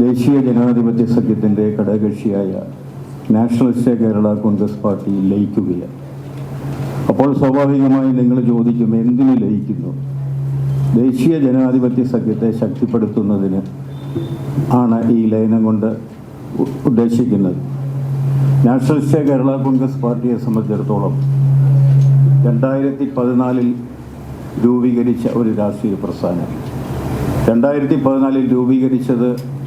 ദേശീയ ജനാധിപത്യ സഖ്യത്തിന്റെ ഘടകകക്ഷിയായ നാഷണലിസ്റ്റ് കേരള കോൺഗ്രസ് പാർട്ടി ലയിക്കുകയാണ്. അപ്പോൾ സ്വാഭാവികമായി നിങ്ങൾ ചോദിക്കും എന്തിനു ലയിക്കുന്നു? ദേശീയ ജനാധിപത്യ സഖ്യത്തെ ശക്തിപ്പെടുത്തുന്നതിന് ആണ് ഈ ലയനം കൊണ്ട് ഉദ്ദേശിക്കുന്നത്. നാഷണലിസ്റ്റ് കേരള കോൺഗ്രസ് പാർട്ടിയെ സംബന്ധിച്ചിടത്തോളം രണ്ടായിരത്തി പതിനാലിൽ രൂപീകരിച്ച ഒരു രാഷ്ട്രീയ പ്രസ്ഥാനം. രണ്ടായിരത്തി പതിനാലിൽ രൂപീകരിച്ചത്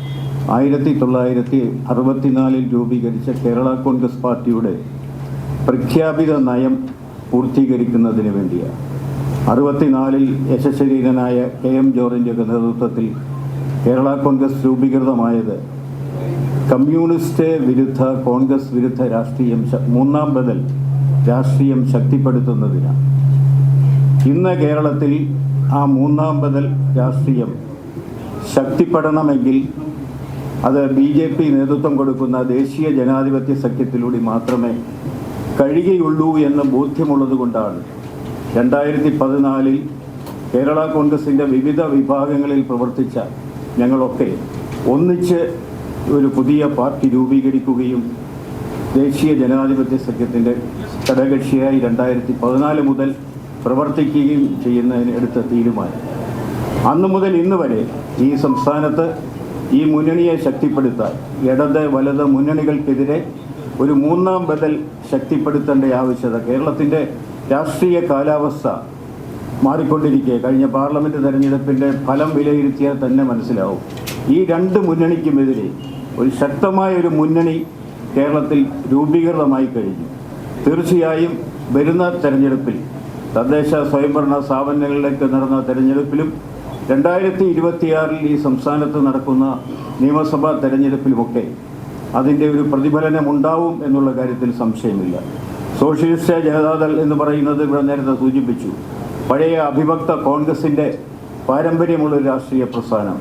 ആയിരത്തി തൊള്ളായിരത്തി അറുപത്തിനാലിൽ രൂപീകരിച്ച കേരള കോൺഗ്രസ് പാർട്ടിയുടെ പ്രഖ്യാപിത നയം പൂർത്തീകരിക്കുന്നതിന് വേണ്ടിയാണ്. അറുപത്തിനാലിൽ യശശരീരനായ കെ എം ജോർജിന്റെ നേതൃത്വത്തിൽ കേരള കോൺഗ്രസ് രൂപീകൃതമായത് കമ്മ്യൂണിസ്റ്റ് വിരുദ്ധ കോൺഗ്രസ് വിരുദ്ധ രാഷ്ട്രീയം മൂന്നാം ബദൽ രാഷ്ട്രീയം ശക്തിപ്പെടുത്തുന്നതിനാണ്. ഇന്ന് കേരളത്തിൽ ആ മൂന്നാം ബദൽ രാഷ്ട്രീയം ശക്തിപ്പെടണമെങ്കിൽ അത് ബി ജെ പി നേതൃത്വം കൊടുക്കുന്ന ദേശീയ ജനാധിപത്യ സഖ്യത്തിലൂടെ മാത്രമേ കഴിയുകയുള്ളൂ എന്ന് ബോധ്യമുള്ളത് കൊണ്ടാണ്. രണ്ടായിരത്തി പതിനാലിൽ കേരള കോൺഗ്രസിന്റെ വിവിധ വിഭാഗങ്ങളിൽ പ്രവർത്തിച്ച ഞങ്ങളൊക്കെ ഒന്നിച്ച് ഒരു പുതിയ പാർട്ടി രൂപീകരിക്കുകയും ദേശീയ ജനാധിപത്യ സഖ്യത്തിന്റെ ഘടകകക്ഷിയായി രണ്ടായിരത്തി പതിനാല് മുതൽ പ്രവർത്തിക്കുകയും ചെയ്യുന്നതിന് എടുത്ത തീരുമാനം. അന്നു മുതൽ ഇന്ന് വരെ ഈ സംസ്ഥാനത്ത് ഈ മുന്നണിയെ ശക്തിപ്പെടുത്താൻ ഇടത് വലത് മുന്നണികൾക്കെതിരെ ഒരു മൂന്നാം ബദൽ ശക്തിപ്പെടുത്തേണ്ട ആവശ്യത കേരളത്തിന്റെ രാഷ്ട്രീയ കാലാവസ്ഥ മാറിക്കൊണ്ടിരിക്കെ. കഴിഞ്ഞ പാർലമെന്റ് തെരഞ്ഞെടുപ്പിന്റെ ഫലം വിലയിരുത്തിയാൽ തന്നെ മനസ്സിലാവും. ഈ രണ്ട് മുന്നണിക്കുമെതിരെ ഒരു ശക്തമായ ഒരു മുന്നണി കേരളത്തിൽ രൂപീകൃതമായി കഴിഞ്ഞു. തീർച്ചയായും വരുന്ന തെരഞ്ഞെടുപ്പിൽ തദ്ദേശ സ്വയംഭരണ സ്ഥാപനങ്ങളിലേക്ക് നടന്ന തെരഞ്ഞെടുപ്പിലും രണ്ടായിരത്തി ഇരുപത്തിയാറിൽ ഈ സംസ്ഥാനത്ത് നടക്കുന്ന നിയമസഭാ തെരഞ്ഞെടുപ്പിലുമൊക്കെ അതിന്റെ ഒരു പ്രതിഫലനം ഉണ്ടാവും എന്നുള്ള കാര്യത്തിൽ സംശയമില്ല. സോഷ്യലിസ്റ്റ് ജനതാദൾ എന്ന് പറയുന്നത് ഇവിടെ നേരത്തെ സൂചിപ്പിച്ചു. പഴയ അഭിഭക്ത കോൺഗ്രസിന്റെ പാരമ്പര്യമുള്ള ഒരു രാഷ്ട്രീയ പ്രസ്ഥാനം.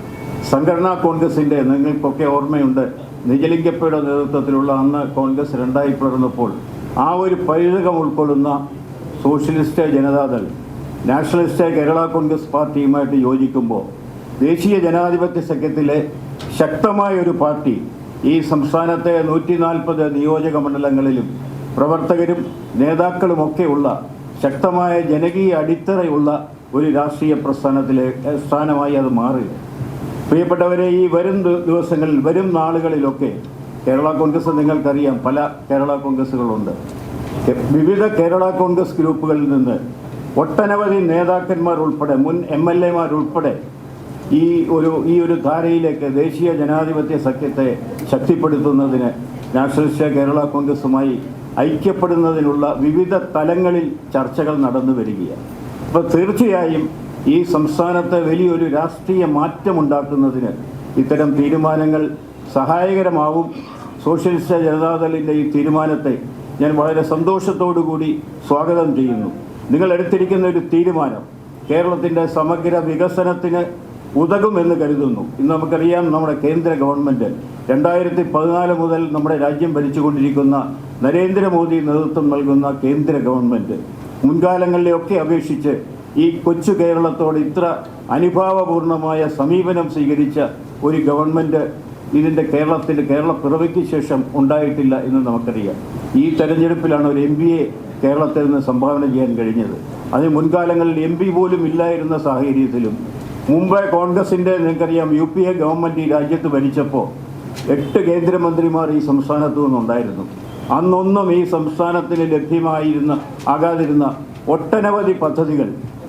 സംഘടനാ കോൺഗ്രസിന്റെ നിങ്ങൾക്കൊക്കെ ഓർമ്മയുണ്ട് നിജലിംഗപ്പയുടെ നേതൃത്വത്തിലുള്ള അന്ന് കോൺഗ്രസ് രണ്ടായി പിളർന്നപ്പോൾ ആ ഒരു പൈതൃകം ഉൾക്കൊള്ളുന്ന socialist Janata Dal nationalist Kerala Congress പാർട്ടിയുമായിട്ട് യോജിക്കുമ്പോൾ ദേശീയ ജനാധിപത്യ സഖ്യത്തിലെ ശക്തമായ ഒരു പാർട്ടി ഈ സംസ്ഥാനത്തെ നൂറ്റി നാൽപ്പത് നിയോജക മണ്ഡലങ്ങളിലും പ്രവർത്തകരും നേതാക്കളുമൊക്കെ ഉള്ള ശക്തമായ ജനകീയ അടിത്തറയുള്ള ഒരു രാഷ്ട്രീയ പ്രസ്ഥാനത്തിലെ സ്ഥാനമായി അത് മാറി പ്രിയപ്പെട്ടവരെ ഈ വരും ദിവസങ്ങളിൽ വരും നാളുകളിലൊക്കെ കേരള കോൺഗ്രസ് നിങ്ങൾക്കറിയാം പല കേരള കോൺഗ്രസ്സുകളുണ്ട് വിവിധ കേരള കോൺഗ്രസ് ഗ്രൂപ്പുകളിൽ നിന്ന് ഒട്ടനവധി നേതാക്കന്മാർ ഉൾപ്പെടെ മുൻ എം എൽ എമാർ ഉൾപ്പെടെ ഈ ഒരു ഈ ഒരു ധാരയിലേക്ക് ദേശീയ ജനാധിപത്യ സഖ്യത്തെ ശക്തിപ്പെടുത്തുന്നതിന് നാഷണലിസ്റ്റ് കേരള കോൺഗ്രസുമായി ഐക്യപ്പെടുന്നതിനുള്ള വിവിധ തലങ്ങളിൽ ചർച്ചകൾ നടന്നു വരികയാണ്. അപ്പോൾ തീർച്ചയായും ഈ സംസ്ഥാനത്തെ വലിയൊരു രാഷ്ട്രീയ മാറ്റമുണ്ടാക്കുന്നതിന് ഇത്തരം തീരുമാനങ്ങൾ സഹായകരമാവും. സോഷ്യലിസ്റ്റ് ജനതാദളിന്റെ ഈ തീരുമാനത്തെ ഞാൻ വളരെ സന്തോഷത്തോടു കൂടി സ്വാഗതം ചെയ്യുന്നു. നിങ്ങൾ എടുത്തിരിക്കുന്ന ഒരു തീരുമാനം കേരളത്തിന്റെ സമഗ്ര വികസനത്തിന് ഉതകുമെന്ന് കരുതുന്നു. ഇന്ന് നമുക്കറിയാം നമ്മുടെ കേന്ദ്ര ഗവൺമെന്റ് രണ്ടായിരത്തി പതിനാല് മുതൽ നമ്മുടെ രാജ്യം ഭരിച്ചുകൊണ്ടിരിക്കുന്ന നരേന്ദ്രമോദി നേതൃത്വം നൽകുന്ന കേന്ദ്ര ഗവൺമെന്റ് മുൻകാലങ്ങളിലെയൊക്കെ അപേക്ഷിച്ച് ഈ കൊച്ചു കേരളത്തോട് ഇത്ര അനുഭാവപൂർണമായ സമീപനം സ്വീകരിച്ച ഒരു ഗവൺമെന്റ് ഇതിന്റെ കേരളത്തിന്റെ കേരള പിറവിക്ക് ശേഷം ഉണ്ടായിട്ടില്ല എന്ന് നമുക്കറിയാം. ഈ തെരഞ്ഞെടുപ്പിലാണ് ഒരു എം കേരളത്തിൽ നിന്ന് സംഭാവന ചെയ്യാൻ കഴിഞ്ഞത്. അതിന് മുൻകാലങ്ങളിൽ എം പി പോലും ഇല്ലായിരുന്ന സാഹചര്യത്തിലും മുമ്പ് കോൺഗ്രസിന്റെ നിങ്ങൾക്കറിയാം യു പി എ ഗവൺമെന്റ് ഈ രാജ്യത്ത് ഭരിച്ചപ്പോൾ എട്ട് കേന്ദ്രമന്ത്രിമാർ ഈ സംസ്ഥാനത്തു നിന്നുണ്ടായിരുന്നു. അന്നൊന്നും ഈ സംസ്ഥാനത്തിന് ലഭ്യമായിരുന്ന ആകാതിരുന്ന ഒട്ടനവധി പദ്ധതികൾ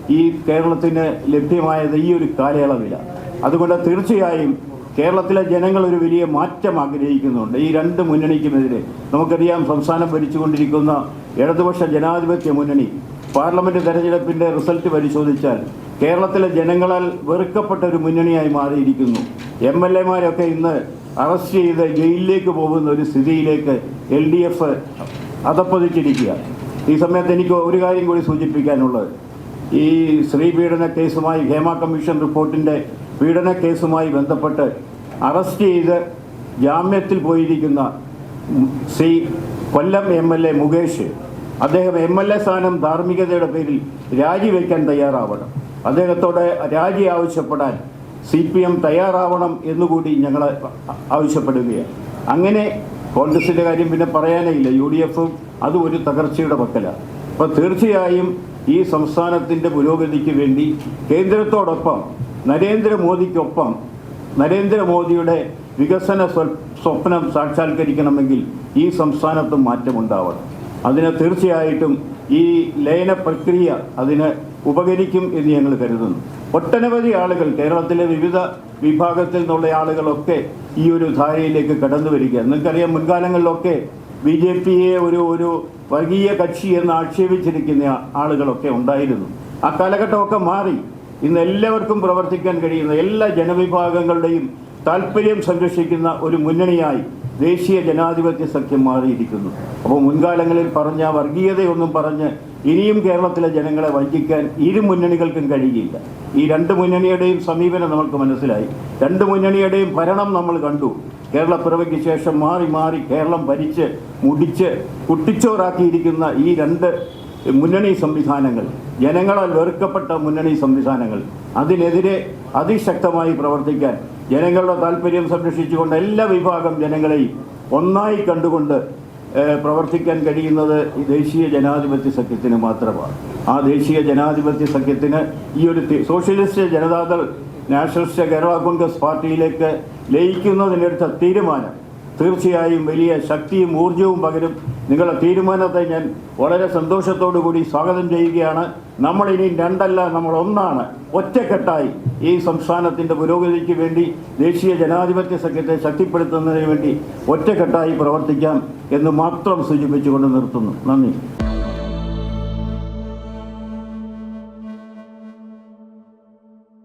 ഈ കേരളത്തിന് ലഭ്യമായത് ഈ ഒരു കാലയളവിലാണ് അതുകൊണ്ട് തീർച്ചയായും കേരളത്തിലെ ജനങ്ങൾ ഒരു വലിയ മാറ്റം ആഗ്രഹിക്കുന്നുണ്ട്. ഈ രണ്ട് മുന്നണിക്കുമെതിരെ നമുക്കറിയാം സംസ്ഥാനം ഭരിച്ചുകൊണ്ടിരിക്കുന്ന ഇടതുപക്ഷ ജനാധിപത്യ മുന്നണി പാർലമെന്റ് തെരഞ്ഞെടുപ്പിന്റെ റിസൾട്ട് പരിശോധിച്ചാൽ കേരളത്തിലെ ജനങ്ങളാൽ വെറുക്കപ്പെട്ട ഒരു മുന്നണിയായി മാറിയിരിക്കുന്നു. എം എൽ എമാരൊക്കെ ഇന്ന് അറസ്റ്റ് ചെയ്ത് ജയിലിലേക്ക് പോകുന്ന ഒരു സ്ഥിതിയിലേക്ക് എൽ ഡി എഫ് അതപ്പതിച്ചിരിക്കുക. ഈ സമയത്ത് എനിക്ക് ഒരു കാര്യം കൂടി സൂചിപ്പിക്കാനുള്ളത്. ഈ സ്ത്രീ പീഡന കേസുമായി ഹേമ കമ്മീഷൻ റിപ്പോർട്ടിന്റെ പീഡന കേസുമായി ബന്ധപ്പെട്ട് അറസ്റ്റ് ചെയ്ത് ജാമ്യത്തിൽ പോയിരിക്കുന്ന Shri Kollam M L A Mukesh. അദ്ദേഹം എം എൽ എ സ്ഥാനം ധാർമ്മികതയുടെ പേരിൽ രാജിവെക്കാൻ തയ്യാറാവണം. അദ്ദേഹത്തോടെ രാജി ആവശ്യപ്പെടാൻ സി പി എം തയ്യാറാവണം എന്നുകൂടി ഞങ്ങൾ ആവശ്യപ്പെടുകയാണ്. അങ്ങനെ കോൺഗ്രസിന്റെ കാര്യം പിന്നെ പറയാനേ ഇല്ല. യു ഡി എഫും അത് ഒരു തകർച്ചയുടെ പക്കലാണ്. അപ്പോൾ തീർച്ചയായും ഈ സംസ്ഥാനത്തിന്റെ പുരോഗതിക്ക് വേണ്ടി കേന്ദ്രത്തോടൊപ്പം നരേന്ദ്രമോദിക്കൊപ്പം നരേന്ദ്രമോദിയുടെ വികസന സ്വപ്നം സാക്ഷാത്കരിക്കണമെങ്കിൽ ഈ സംസ്ഥാനത്ത് മാറ്റമുണ്ടാവണം അതിന് തീർച്ചയായിട്ടും ഈ ലയന പ്രക്രിയ അതിന് ഉപകരിക്കും എന്ന് ഞങ്ങൾ കരുതുന്നു. ഒട്ടനവധി ആളുകൾ കേരളത്തിലെ വിവിധ വിഭാഗത്തിൽ നിന്നുള്ള ആളുകളൊക്കെ ഈ ഒരു ധാരയിലേക്ക് കടന്നു വരിക നിങ്ങൾക്കറിയാം മുൻകാലങ്ങളിലൊക്കെ ബി ജെ പിയെ ഒരു ഒരു വർഗീയ കക്ഷി എന്ന് ആക്ഷേപിച്ചിരിക്കുന്ന ആളുകളൊക്കെ ഉണ്ടായിരുന്നു. ആ കാലഘട്ടമൊക്കെ മാറി. ഇന്ന് എല്ലാവർക്കും പ്രവർത്തിക്കാൻ കഴിയുന്ന എല്ലാ ജനവിഭാഗങ്ങളുടെയും താല്പര്യം സംരക്ഷിക്കുന്ന ഒരു മുന്നണിയായി ദേശീയ ജനാധിപത്യ സഖ്യം മാറിയിരിക്കുന്നു. അപ്പോൾ മുൻകാലങ്ങളിൽ പറഞ്ഞ വർഗീയതയൊന്നും പറഞ്ഞ് ഇനിയും കേരളത്തിലെ ജനങ്ങളെ വഞ്ചിക്കാൻ ഇരു മുന്നണികൾക്കും കഴിയില്ല. ഈ രണ്ട് മുന്നണിയുടെയും സമീപനം നമുക്ക് മനസ്സിലായി. രണ്ട് മുന്നണിയുടെയും ഭരണം നമ്മൾ കണ്ടു. കേരള പിറവിക്ക് ശേഷം മാറി മാറി കേരളം ഭരിച്ച് മുടിച്ച് കുട്ടിച്ചോറാക്കിയിരിക്കുന്ന ഈ രണ്ട് മുന്നണി സംവിധാനങ്ങൾ ജനങ്ങളാൽ വെറുക്കപ്പെട്ട മുന്നണി സംവിധാനങ്ങൾ അതിനെതിരെ അതിശക്തമായി പ്രവർത്തിക്കാൻ ജനങ്ങളുടെ താല്പര്യം സംരക്ഷിച്ചുകൊണ്ട് എല്ലാ വിഭാഗം ജനങ്ങളെയും ഒന്നായി കണ്ടുകൊണ്ട് പ്രവർത്തിക്കാൻ കഴിയുന്നത് ഈ ദേശീയ ജനാധിപത്യ സഖ്യത്തിന് മാത്രമാണ്. ആ ദേശീയ ജനാധിപത്യ സഖ്യത്തിന് ഈ ഒരു socialist Janata Dal nationalist Kerala Congress പാർട്ടിയിലേക്ക് ലയിക്കുന്നതിനെടുത്ത തീരുമാനം. തീർച്ചയായും വലിയ ശക്തിയും ഊർജവും പകരും നിങ്ങളുടെ തീരുമാനത്തെ ഞാൻ വളരെ സന്തോഷത്തോടു കൂടി സ്വാഗതം ചെയ്യുകയാണ്. നമ്മൾ ഇനി രണ്ടല്ല നമ്മൾ ഒന്നാണ്. ഒറ്റക്കെട്ടായി ഈ സംസ്ഥാനത്തിന്റെ പുരോഗതിക്ക് വേണ്ടി ദേശീയ ജനാധിപത്യ സഖ്യത്തെ ശക്തിപ്പെടുത്തുന്നതിന് വേണ്ടി ഒറ്റക്കെട്ടായി പ്രവർത്തിക്കാം എന്ന് മാത്രം സൂചിപ്പിച്ചുകൊണ്ട് നിർത്തുന്നു. നന്ദി.